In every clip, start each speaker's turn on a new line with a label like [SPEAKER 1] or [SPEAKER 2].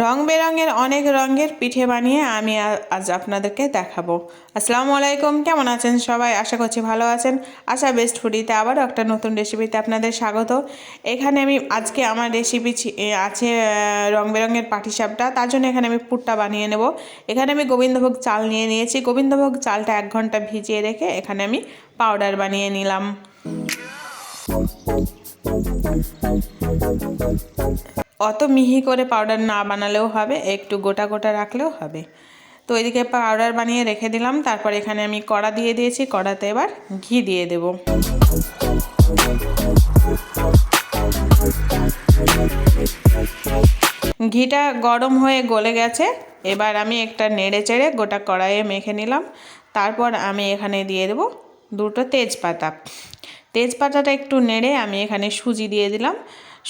[SPEAKER 1] রং বেরঙের অনেক রঙের পিঠে বানিয়ে আমি আজ আপনাদেরকে দেখাবো। আসসালামু আলাইকুম, কেমন আছেন সবাই? আশা করছি ভালো আছেন। আশা বেস্ট ফুডিতে আবারও একটা নতুন রেসিপিতে আপনাদের স্বাগত। এখানে আমি আজকে আমার রেসিপি আছে রং বেরঙের পাটিসাপটা। তার জন্য এখানে আমি পুরটা বানিয়ে নেব। এখানে আমি গোবিন্দভোগ চাল নিয়ে নিয়েছি। গোবিন্দভোগ চালটা এক ঘণ্টা ভিজিয়ে রেখে এখানে আমি পাউডার বানিয়ে নিলাম। অত মিহি করে পাউডার না বানালেও হবে, একটু গোটা গোটা রাখলেও হবে। তো এদিকে পাউডার বানিয়ে রেখে দিলাম, তারপর এখানে আমি কড়া দিয়ে দিয়েছি, কড়াতে এবার ঘি দিয়ে দেব। ঘিটা গরম হয়ে গলে গেছে, এবার আমি একটা নেড়ে চেড়ে গোটা কড়াইয়ে মেখে নিলাম। তারপর আমি এখানে দিয়ে দেব দুটো তেজপাতা। তেজপাতাটা একটু নেড়ে আমি এখানে সুজি দিয়ে দিলাম।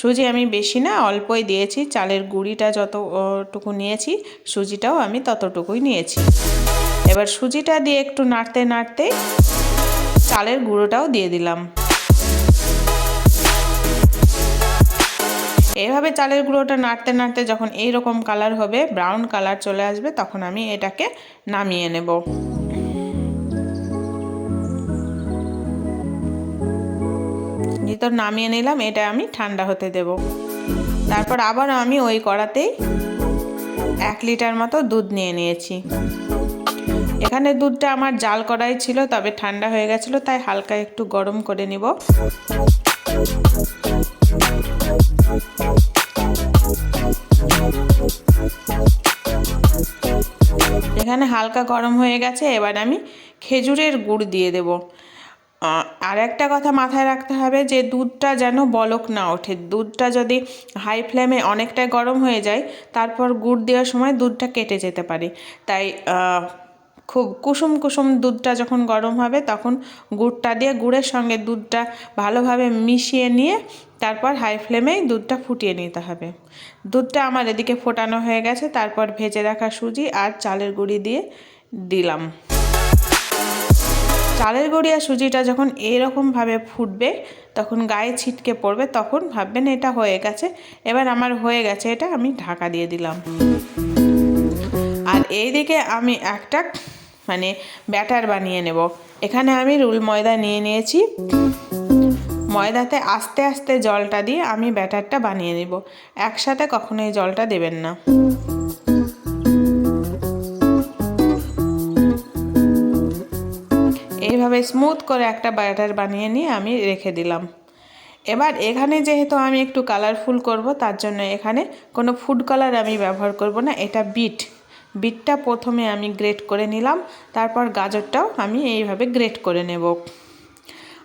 [SPEAKER 1] সুজি আমি বেশি না, অল্পই দিয়েছি। চালের গুঁড়িটা যতটুকু নিয়েছি, সুজিটাও আমি ততটুকুই নিয়েছি। এবার সুজিটা দিয়ে একটু নাড়তে নাড়তে চালের গুঁড়োটাও দিয়ে দিলাম। এভাবে চালের গুঁড়োটা নাড়তে নাড়তে যখন এই রকম কালার হবে ব্রাউন কালার চলে আসবে, তখন আমি এটাকে নামিয়ে নেব। তো নামিয়ে নিলাম, এটা আমি ঠান্ডা হতে দেব। তারপর আবার আমি ওই কড়াতেই এক লিটার মতো দুধ নিয়ে নিয়েছি। এখানে দুধটা আমার জাল করাই ছিল, তবে ঠান্ডা হয়ে গেছিল, তাই হালকা একটু গরম করে নিব। এখানে হালকা গরম হয়ে গেছে, এবার আমি খেজুরের গুড় দিয়ে দেব। আর একটা কথা মাথায় রাখতে হবে যে দুধটা যেন বলক না ওঠে। দুধটা যদি হাই ফ্লেমে অনেকটাই গরম হয়ে যায়, তারপর গুড় দেওয়ার সময় দুধটা কেটে যেতে পারে। তাই খুব কুসুম কুসুম দুধটা যখন গরম হবে, তখন গুড়টা দিয়ে গুড়ের সঙ্গে দুধটা ভালোভাবে মিশিয়ে নিয়ে তারপর হাই ফ্লেমেই দুধটা ফুটিয়ে নিতে হবে। দুধটা আমার এদিকে ফোটানো হয়ে গেছে, তারপর ভেজে রাখা সুজি আর চালের গুঁড়ি দিয়ে দিলাম। চালের গুঁড়ি আর সুজিটা যখন এইরকমভাবে ফুটবে, তখন গায়ে ছিটকে পড়বে, তখন ভাববেন এটা হয়ে গেছে। এবার আমার হয়ে গেছে এটা, আমি ঢাকা দিয়ে দিলাম। আর এইদিকে আমি একটা মানে ব্যাটার বানিয়ে নেব। এখানে আমি রুল ময়দা নিয়ে নিয়েছি। ময়দাতে আস্তে আস্তে জলটা দিয়ে আমি ব্যাটারটা বানিয়ে নেব। একসাথে কখনোই জলটা দেবেন না। এইভাবে স্মুথ করে একটা ব্যাটার বানিয়ে নিয়ে আমি রেখে দিলাম। এবার এখানে যেহেতু আমি একটু কালারফুল করব, তার জন্য এখানে কোনো ফুড কালার আমি ব্যবহার করব না, এটা বিট বিটটা প্রথমে আমি গ্রেট করে নিলাম, তারপর গাজরটাও আমি এইভাবে গ্রেট করে নেব।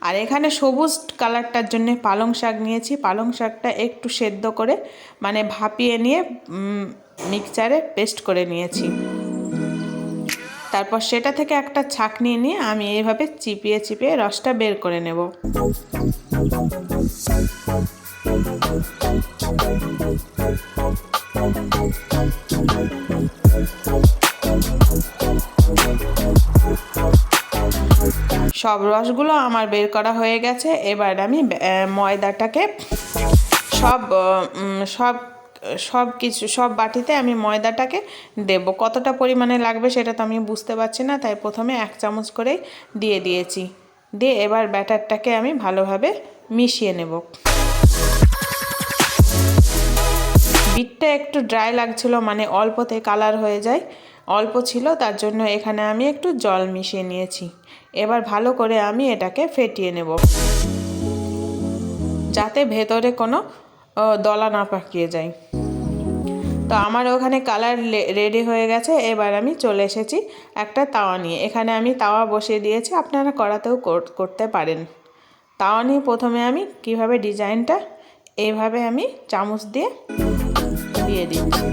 [SPEAKER 1] আর এখানে সবুজ কালারটার জন্য পালং শাক নিয়েছি, পালং শাকটা একটু সেদ্ধ করে মানে ভাপিয়ে নিয়ে মিক্সচারে পেস্ট করে নিয়েছি। তারপর সেটা থেকে একটা ছাকনি নিয়ে আমি এইভাবে চিপিয়ে চিপিয়ে রসটা বের করে নেব। সব রসগুলো আমার বের করা হয়ে গেছে। এবার আমি ময়দাটাকে সব সব সব কিছু, সব বাটিতে আমি ময়দাটাকে দেব। কতটা পরিমাণে লাগবে সেটা তো আমি বুঝতে পারছি না, তাই প্রথমে এক চামচ করেই দিয়ে দিয়েছি। দিয়ে এবার ব্যাটারটাকে আমি ভালোভাবে মিশিয়ে নেব। বিটটা একটু ড্রাই লাগছিল মানে অল্পতে কালার হয়ে যায়, অল্প ছিল, তার জন্য এখানে আমি একটু জল মিশিয়ে নিয়েছি। এবার ভালো করে আমি এটাকে ফেটিয়ে নেব। যাতে ভেতরে কোনো দলা না পাকিয়ে যায় তো আমার ওখানে কালার রেডি হয়ে গেছে, এবার আমি চলে এসেছি একটা তাওয়া নিয়ে। এখানে আমি তাওয়া বসিয়ে দিয়েছি, আপনারা করাতেও করতে পারেন। তাওয়া নিয়ে প্রথমে আমি কীভাবে ডিজাইনটা এইভাবে আমি চামচ দিয়ে দিয়ে দিচ্ছি।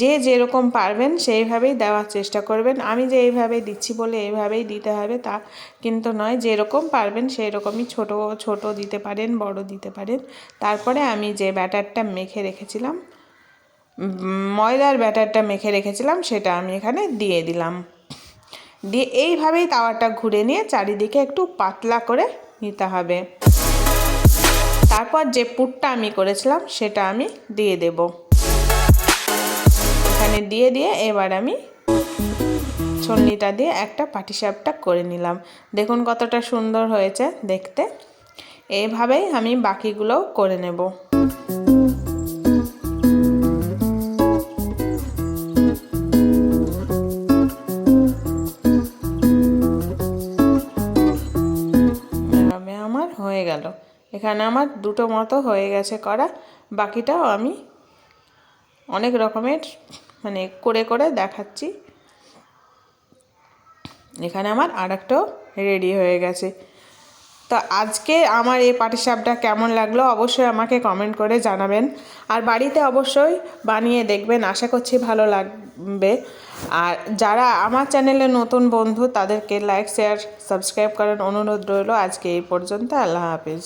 [SPEAKER 1] যে যেরকম পারবেন সেইভাবেই দেওয়ার চেষ্টা করবেন। আমি যে এইভাবে দিচ্ছি বলে এইভাবেই দিতে হবে তা কিন্তু নয়, যেরকম পারবেন সেই রকমই ছোট ছোট দিতে পারেন, বড় দিতে পারেন। তারপরে আমি যে ব্যাটারটা মেখে রেখেছিলাম ময়দার ব্যাটারটা মেখে রেখেছিলাম, সেটা আমি এখানে দিয়ে দিলাম। দিয়ে এইভাবেই তাওয়াটা ঘুরে নিয়ে চারিদিকে একটু পাতলা করে নিতে হবে। তারপর যে পুরটা আমি করেছিলাম সেটা আমি দিয়ে দেব। এখানে দিয়ে দিয়ে এবার আমি ছন্নিটা দিয়ে একটা পাটিসাপটা করে নিলাম। দেখুন কতটা সুন্দর হয়েছে দেখতে। এইভাবেই আমি বাকিগুলোও করে নেব। হয়ে গেল। এখানে আমার দুটো মতো হয়ে গেছে করা। বাকিটাও আমি অনেক রকমের মানে করে করে দেখাচ্ছি। এখানে আমার আর রেডি হয়ে গেছে। তো আজকে আমার এই পাটিসাপটা কেমন লাগল অবশ্যই আমাকে কমেন্ট করে জানাবেন। আর বাড়িতে অবশ্যই বানিয়ে দেখবেন, আশা করছি ভালো লাগবে। আর যারা আমার চ্যানেলে নতুন বন্ধু, তাদেরকে লাইক শেয়ার সাবস্ক্রাইব করার অনুরোধ রইল। আজকে এই পর্যন্ত, আল্লাহ হাফিজ।